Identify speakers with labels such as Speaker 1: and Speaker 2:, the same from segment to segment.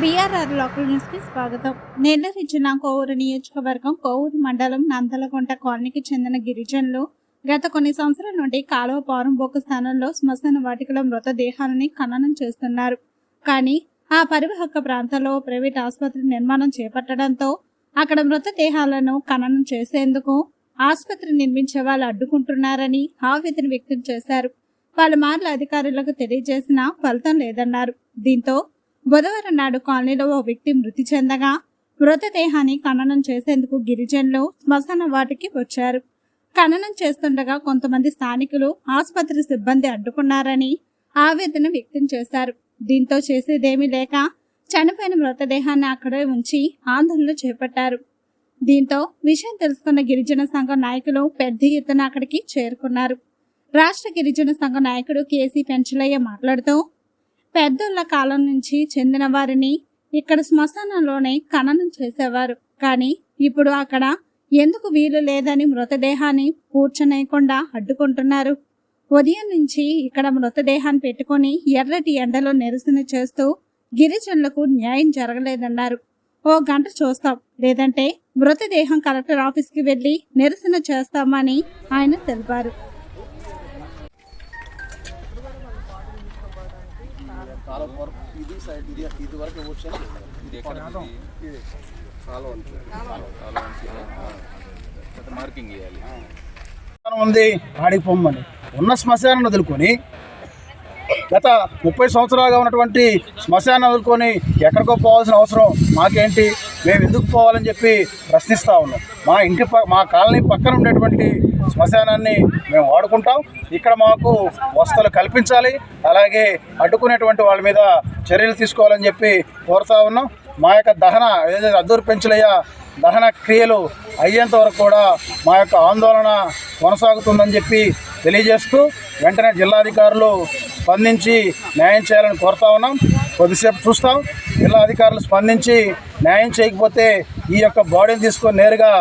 Speaker 1: BRR local న్యూస్కి స్వాగతం. నెల్లూరు జిల్లా కోవూరు నియోజకవర్గం కోవూరు మండలం నందలగొంట కాలనీకి చెందిన గిరిజనులు గత కొన్ని సంవత్సరాల నుండి కాలువ పారంబోకు స్థానంలో శ్మశాన వాటికలో మృతదేహాలని ఖననం చేస్తున్నారు. కానీ ఆ పరివాహక ప్రాంతంలో ప్రైవేట్ ఆసుపత్రి నిర్మాణం చేపట్టడంతో అక్కడ మృతదేహాలను ఖననం చేసేందుకు ఆసుపత్రి నిర్మించే వాళ్ళు అడ్డుకుంటున్నారని ఆవేదన వ్యక్తం చేశారు. పలుమార్లు అధికారులకు తెలియజేసినా ఫలితం లేదన్నారు. దీంతో బుధవారం నాడు కాలనీలో ఓ వ్యక్తి మృతి చెందగా మృతదేహాన్ని ఖననం చేసేందుకు గిరిజనులు శ్మశాన వాటికి వచ్చారు. ఖననం చేస్తుండగా కొంతమంది స్థానికులు ఆసుపత్రి సిబ్బంది అడ్డుకున్నారని ఆవేదన వ్యక్తం చేశారు. దీంతో చేసేదేమీ లేక చనిపోయిన మృతదేహాన్ని అక్కడే ఉంచి ఆందోళన చేపట్టారు. దీంతో విషయం తెలుసుకున్న గిరిజన సంఘం నాయకులు పెద్ద ఎత్తున అక్కడికి చేరుకున్నారు. రాష్ట్ర గిరిజన సంఘ నాయకుడు కేసీ పెంచలయ్య మాట్లాడుతూ పెద్దోళ్ళ కాలం నుంచి చెందిన వారిని ఇక్కడ శ్మశానంలోనే ఖననం చేసేవారు. కానీ ఇప్పుడు అక్కడ ఎందుకు వీలు లేదని మృతదేహాన్ని పూడ్చనేయకుండా అడ్డుకుంటున్నారు. ఉదయం నుంచి ఇక్కడ మృతదేహాన్ని పెట్టుకొని ఎర్రటి ఎండలో నిరసన చేస్తూ గిరిజనులకు న్యాయం జరగలేదన్నారు. ఓ గంట చూస్తాం. లేదంటే మృతదేహం కలెక్టర్ ఆఫీస్కి వెళ్ళి నిరసన చేస్తామని ఆయన తెలిపారు.
Speaker 2: కాలం వరకు ఇది సైడ్ ఇది ఇది వరకు వచ్చాను
Speaker 3: ఇది?
Speaker 2: ఇది కాలం
Speaker 3: మార్కింగ్
Speaker 2: శ్మశానం ఉంది ఆడికి పొమ్మని. ఉన్న శ్మశానం వదులుకొని గత ముప్పై సంవత్సరాలుగా ఉన్నటువంటి శ్మశానం వదులుకొని ఎక్కడికో పోవాల్సిన అవసరం మాకేంటి? మేము ఎందుకు పోవాలని చెప్పి ప్రశ్నిస్తూ ఉన్నాం. మా ఇంటి ప మా కాలనీ పక్కన ఉండేటువంటి శ్మశానాన్ని మేము వాడుకుంటాం. ఇక్కడ మాకు వసతులు కల్పించాలి. అలాగే అడ్డుకునేటువంటి వాళ్ళ మీద చర్యలు తీసుకోవాలని చెప్పి కోరుతా ఉన్నాం. మా యొక్క దహన ఏదైతే అద్దూరు పెంచులయ్య దహన క్రియలు అయ్యేంత వరకు కూడా మా యొక్క ఆందోళన కొనసాగుతుందని చెప్పి తెలియజేస్తూ వెంటనే జిల్లాధికారులు స్పందించి న్యాయం చేయాలని కోరుతా ఉన్నాం. కొద్దిసేపు చూస్తాం. జిల్లా అధికారులు స్పందించి న్యాయం చేయకపోతే ఈ యొక్క బాడీని తీసుకొని నేరుగా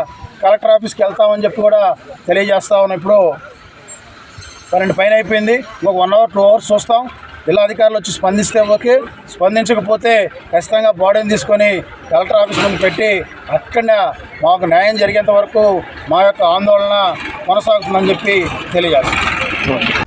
Speaker 2: కలెక్టర్ ఆఫీస్కి వెళ్తామని చెప్పి కూడా తెలియజేస్తా ఉన్నాం. ఇప్పుడు కరెంట్ పైన అయిపోయింది. ఒక వన్ అవర్ టూ అవర్స్ చూస్తాం. జిల్లా అధికారులు వచ్చి స్పందిస్తే ఓకే. స్పందించకపోతే ఖచ్చితంగా బాడీని తీసుకొని కలెక్టర్ ఆఫీస్ ముందు పెట్టి అక్కడ మాకు న్యాయం జరిగేంత వరకు మా యొక్క ఆందోళన కొనసాగుతుందని చెప్పి తెలియజేస్తాం.